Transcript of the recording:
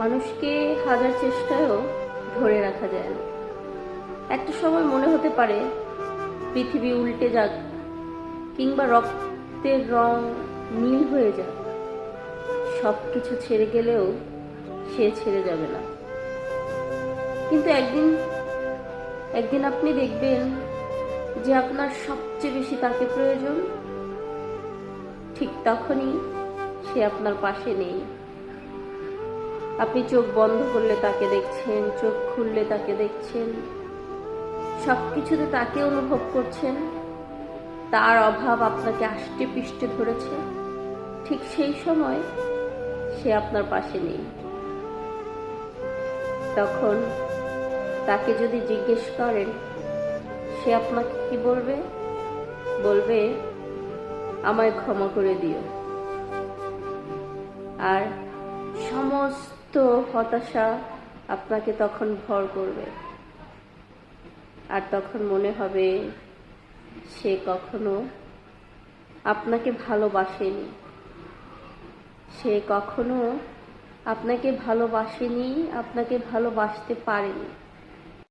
মানুষকে হাজার চেষ্টায়ও ধরে রাখা যায় না। একটা সময় মনে হতে পারে পৃথিবী উল্টে যাক কিংবা রক্তের রং নীল হয়ে যাক। সব কিছু ছেড়ে গেলেও সে ছেড়ে যাবে না। কিন্তু একদিন একদিন আপনি দেখবেন যে আপনার সবচেয়ে বেশি তাকে প্রয়োজন, ঠিক তখনই সে আপনার পাশে নেই। আপনি চোখ বন্ধ করলে তাকে দেখছেন, চোখ খুললে তাকে দেখছেন। সব কিছুতে তাকে অনুভব করছেন। তার অভাব আপনাকে আষ্টে পিষ্টে ধরেছে। ঠিক সেই সময় সে আপনার পাশে নেই। তখন তাকে যদি জিজ্ঞেস করেন, সে আপনাকে কি বলবে? বলবে, আমায় ক্ষমা করে দিও। আর সমস্ত হতাশা আপনাকে তখন ভর করবে। আর তখন মনে হবে সে কখনো আপনাকে ভালোবাসেনি। সে কখনো আপনাকে ভালোবাসেনি, আপনাকে ভালোবাসতে পারেনি।